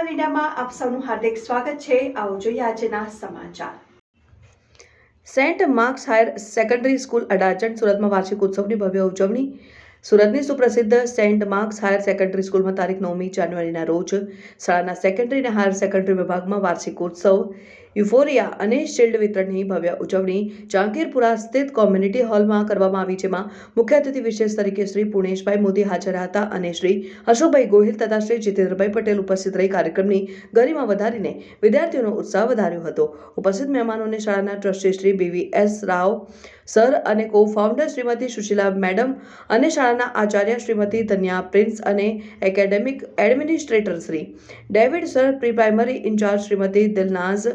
One ઇન્ડિયામાં આપ સૌનું હાર્દિક સ્વાગત છે. આવો જોઈએ આજના સમાચાર. Saint Mark's Higher Secondary School Adajan સુરતમાં વાર્ષિક ઉત્સવની ભવ્ય ઉજવણી. સુરતની સુપ્રસિદ્ધ સેન્ટ માર્ક્સ હાયર સેકન્ડરી સ્કૂલમાં તારીખ નવમી જાન્યુઆરીના રોજ શાળાના સેકન્ડરી અને હાયર સેકન્ડરી વિભાગમાં વાર્ષિક ઉત્સવ યુફોરિયા અને શિલ્ડ વિતરણની ભવ્ય ઉજવણી જહાંગીરપુરા સ્થિત કોમ્યુનિટી હોલમાં કરવામાં આવી, જેમાં મુખ્ય અતિથિ વિશેષ તરીકે શ્રી પુણેશભાઈ મોદી હાજર હતા અને શ્રી અશોકભાઈ ગોહિલ તથા શ્રી જીતેન્દ્રભાઈ પટેલ ઉપસ્થિત રહી કાર્યક્રમની ગરિમા વધારીને વિદ્યાર્થીઓનો ઉત્સાહ વધાર્યો હતો. ઉપસ્થિત મહેમાનોને શાળાના trustee Shri B V S Rao, sir અને કો ફાઉન્ડર શ્રીમતી સુશીલા મેડમ અને શાળાના આચાર્ય શ્રીમતી ધન્યા પ્રિન્સ અને academic administrator Shri David sir pre primary in charge Shrimati Dilnaz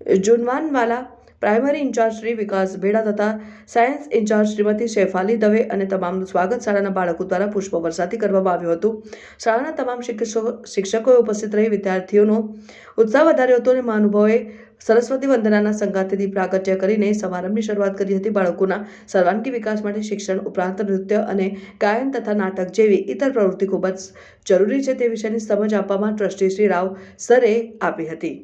Junwanwala primary in charge Shri Vikas Bheda તથા science in charge Shrimati Shefali Dave અને તમામનું સ્વાગત શાળાના બાળકો દ્વારા પુષ્પ વરસાદથી કરવામાં આવ્યું હતું. શાળાના તમામ શિક્ષકો શિક્ષકોએ ઉપસ્થિત રહી વિદ્યાર્થીઓનો ઉત્સાહ વધાર્યો હતો અને મહાનુભાવોએ સરસ્વતી વંદનાના સંગાતેથી પ્રાગટ્ય કરીને સમારંભની શરૂઆત કરી હતી. બાળકોના સર્વાંગી વિકાસ માટે શિક્ષણ ઉપરાંત નૃત્ય અને ગાયન તથા નાટક જેવી ઇતર પ્રવૃત્તિ ખૂબ જ જરૂરી છે તે વિશેની સમજ આપવામાં ટ્રસ્ટી શ્રી રાવ સરે આપી હતી.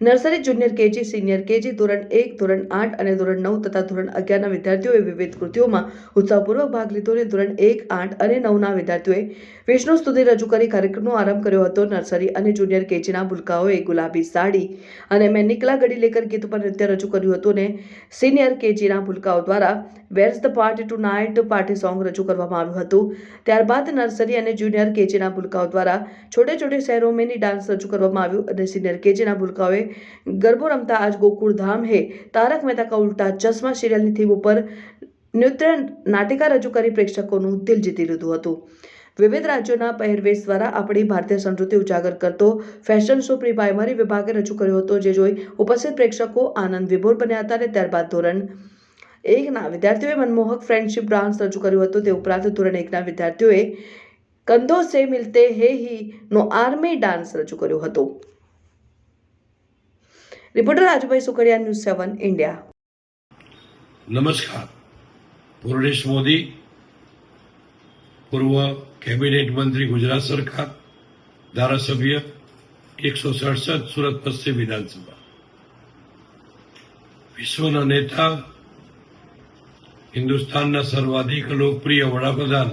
Nursery junior KG, senior KG, ધોરણ એક, ધોરણ આઠ અને ધોરણ નવ તથા ધોરણ અગિયારના વિદ્યાર્થીઓએ વિવિધ કૃતિઓમાં ઉત્સાહપૂર્વક ભાગ લીધો અને ધોરણ એક, આઠ અને નવના વિદ્યાર્થીઓએ વિષ્ણુ સ્તુતિ રજૂ કરી કાર્યક્રમનો આરંભ કર્યો હતો. નર્સરી અને જુનિયર કેજીના ભૂલકાઓએ ગુલાબી સાડી અને મેં નિકલા ગડી લેકર ગીત પર નૃત્ય રજૂ કર્યું હતું અને સિનિયર કેજીના ભૂલકાઓ દ્વારા where's the party tonight party song રજૂ કરવામાં આવ્યું હતું. ત્યારબાદ નર્સરી અને જુનિયર કેજીના ભૂલકાઓ દ્વારા છોટે છોટે શહેરો મેની ડાન્સ રજૂ કરવામાં આવ્યું અને સિનિયર કેજીના ભૂલકાઓએ ગરબો રમતા આજ ગોકુળધામ હે. તારક મહેતા કા ઉલ્ટા ચશ્મા સિરિયલની થીમ ઉપર નૃત્ય નાટિકા રજૂ કરી પ્રેક્ષકોનું દિલ જીતી લીધું હતું. વિવિધ રાજ્યોના પહેરવેશ દ્વારા આપણી ભારતીય સંસ્કૃતિ ઉજાગર કરતો ફેશન શો પ્રી વિભાગે રજૂ કર્યો હતો, જે જોઈ ઉપસ્થિત પ્રેક્ષકો આનંદ વિભોર બન્યા હતા અને ત્યારબાદ ધોરણ એકના વિદ્યાર્થીઓએ મનમોહક ફ્રેન્ડશિપ ડાન્સ રજૂ કર્યું હતું. તે ઉપરાંત ધોરણ એકના વિદ્યાર્થીઓએ કંધો સે મિલતે હે હી નો આર્મી ડાન્સ રજૂ કર્યો હતો. Reporter Rajubhai Sukhadiya news seven India નમસ્કાર. પૂર્ણેશ મોદી, પૂર્વ કેબિનેટ મંત્રી ગુજરાત સરકાર, ધારાસભ્ય એકસો સડસઠ સુરત પશ્ચિમ વિધાનસભા. વિશ્વના નેતા, હિન્દુસ્તાનના સર્વાધિક લોકપ્રિય વડાપ્રધાન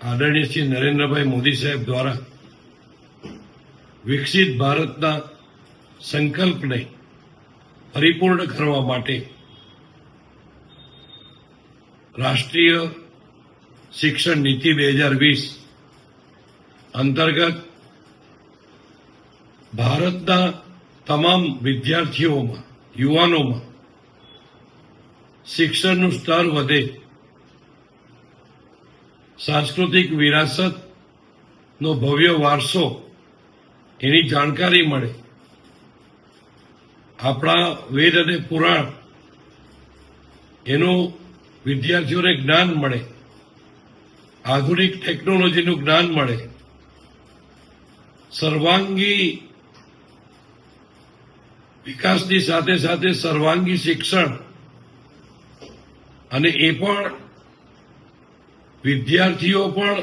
આદરણીય શ્રી નરેન્દ્રભાઈ મોદી સાહેબ દ્વારા વિકસિત ભારતના સંકલ્પને પરિપૂર્ણ કરવા માટે રાષ્ટ્રીય શિક્ષણ નીતિ બે હજાર વીસ અંતર્ગત ભારતના તમામ વિદ્યાર્થીઓમાં, યુવાનોમાં શિક્ષણનું સ્તર વધે. સાંસ્કૃતિક વિરાસતનો ભવ્ય વારસો એની જાણકારી મળે. આપણા વેદ અને પુરાણ, એનું વિદ્યાર્થીઓને જ્ઞાન મળે, આધુનિક ટેકનોલોજીનું જ્ઞાન મળે, સર્વાંગી વિકાસની સાથે સાથે સર્વાંગી શિક્ષણ, અને એ પણ વિદ્યાર્થીઓ પણ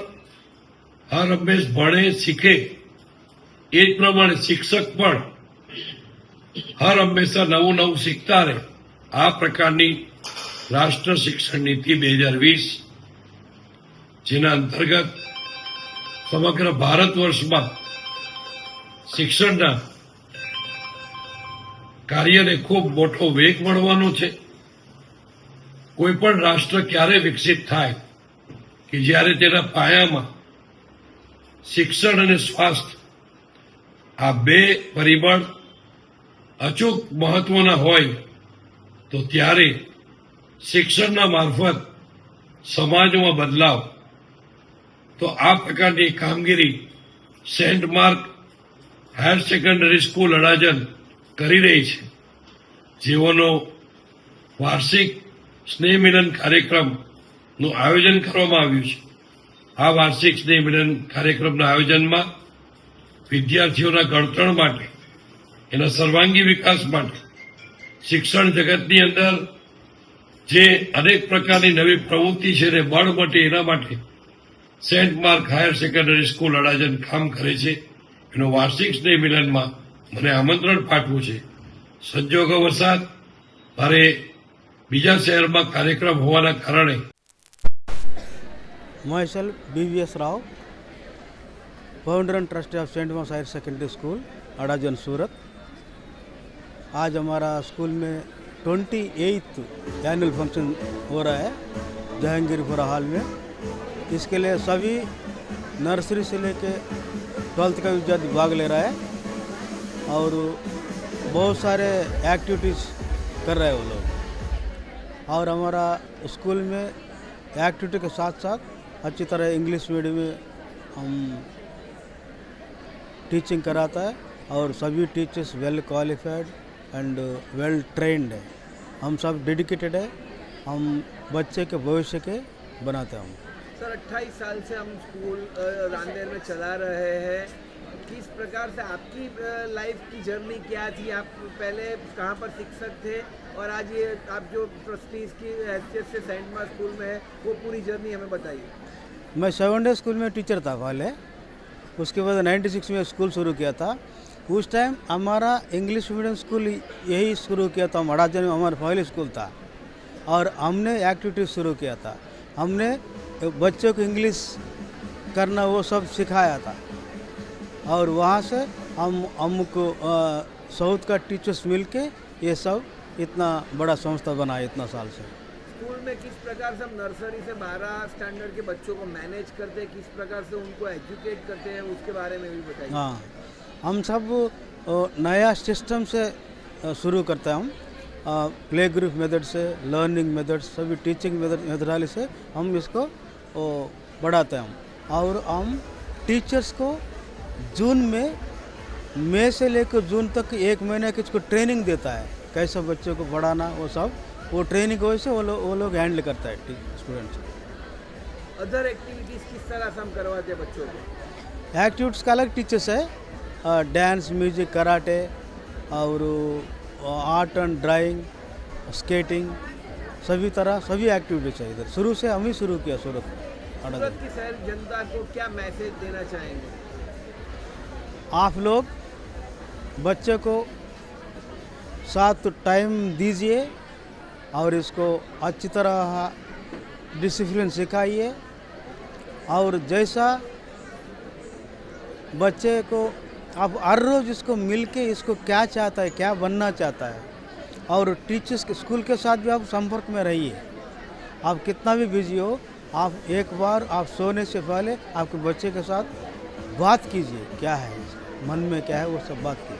હર હંમેશ ભણે, શીખે, એ જ પ્રમાણે શિક્ષક પણ હર હંમેશા નવું નવું શીખતા રહે. આ પ્રકારની રાષ્ટ્ર શિક્ષણ નીતિ બે હજાર વીસ, જેના અંતર્ગત સમગ્ર ભારત વર્ષમાં શિક્ષણના કાર્યને ખૂબ મોટો વેગ મળવાનો છે. કોઈ પણ રાષ્ટ્ર ક્યારે વિકસિત થાય કે જ્યારે તેના પાયામાં શિક્ષણ અને સ્વાસ્થ્ય આ બે પરિબળ અચૂક મહત્વના હોય તો ત્યારે શિક્ષણના મારફત સમાજમાં બદલાવ. તો આ પ્રકારની કામગીરી Saint Mark Higher Secondary School Adajan કરી રહી છે. જેઓનો વાર્ષિક સ્નેહ મિલન કાર્યક્રમનું આયોજન કરવામાં આવ્યું છે. આ વાર્ષિક સ્નેહ મિલન કાર્યક્રમના આયોજનમાં વિદ્યાર્થીઓના ઘડતર માટે એના સર્વાંગી વિકાસ માટે શિક્ષણ જગતની અંદર જે અનેક પ્રકારની નવી પ્રવૃત્તિ છે એને બળ મટે એના માટે Saint Mark Higher Secondary School Adajan કામ કરે છે. એનો વાર્ષિક સ્નેહ મિલનમાં મને આમંત્રણ પાઠવું છે. સંજોગો વરસાદ, મારે બીજા શહેરમાં કાર્યક્રમ હોવાના કારણે મહેસલ BVS Rao founder and trustee of Saint Mark's Higher Secondary School Adajan Surat आज हमारा स्कूल में ट्वेंटी एट्थ एनुअल फ़ंक्शन हो रहा है जहांगीरपुरा हॉल में। इसके लिए सभी नर्सरी से लेके ट्वेल्थ का विद्यार्थी भाग ले रहा है और बहुत सारे एक्टिविटीज़ कर रहे हैं वो लोग। और हमारा स्कूल में एक्टिविटी के साथ साथ अच्छी तरह इंग्लिश मीडियम में हम टीचिंग कराता है और सभी teachers well qualified and well trained है हम सब डेडिकेटेड है। हम बच्चे के भविष्य के बनाते हैं हम। सर 28 साल से हम स्कूल रांदेर में चला रहे हैं। किस प्रकार से आपकी लाइफ की जर्नी क्या थी? आप पहले कहाँ पर शिक्षक थे? और आज ये आप जो ट्रस्टीज की हैसियत से सेंट मार्क स्कूल में है वो पूरी जर्नी हमें बताइए। मैं सेवन डे स्कूल में टीचर था पहले। उसके बाद 96 में स्कूल शुरू किया था। उस टाइम हमारा इंग्लिश मीडियम स्कूल यही शुरू किया था मड़ाजन में हमारा पहले स्कूल था। और हमने एक्टिविटीज़ शुरू किया था। हमने बच्चों को इंग्लिश करना वो सब सिखाया था। और वहाँ से हम हमको साउथ का टीचर्स मिल के ये सब इतना बड़ा संस्था बनाया इतना साल से। स्कूल में किस प्रकार से हम नर्सरी से बारह स्टैंडर्ड के बच्चों को मैनेज करते हैं किस प्रकार से उनको एजुकेट करते हैं उसके बारे में भी बताइए। हाँ। हम सब नया सिस्टम से शुरू करते हैं हम। प्ले ग्रुप मेथड से लर्निंग मेथड सभी टीचिंग मेथड मेथडाली से हम इसको बढ़ाते हैं और हम टीचर्स को जून में मई से लेकर जून तक एक महीने की इसको ट्रेनिंग देता है। कैसे बच्चों को पढ़ाना वो सब वो ट्रेनिंग वजह से वो लोग वो लोग हैंडल करता है स्टूडेंट्स को। अदर एक्टिविटीज़ किस तरह से हम करवाते हैं बच्चों को? एक्टिविटीज़ का अलग टीचर्स है। डांस म्यूज़िक कराटे और आर्ट एंड ड्राइंग स्केटिंग सभी तरह सभी एक्टिविटीज़ है इधर। शुरू से हम ही शुरू किया सूरत। सूरत की जनता को क्या मैसेज देना चाहेंगे? आप लोग बच्चे को साथ टाइम दीजिए और इसको अच्छी तरह डिसिप्लिन सिखाइए। और जैसा बच्चे को आप हर रोज़ इसको मिल के इसको क्या चाहता है, क्या बनना चाहता है? और टीचर्स के स्कूल के साथ भी आप संपर्क में रहिए। आप कितना भी बिज़ी हो, आप एक बार आप सोने से पहले आपके बच्चे के साथ बात कीजिए, क्या है, मन में क्या है, वो सब बात कीजिए।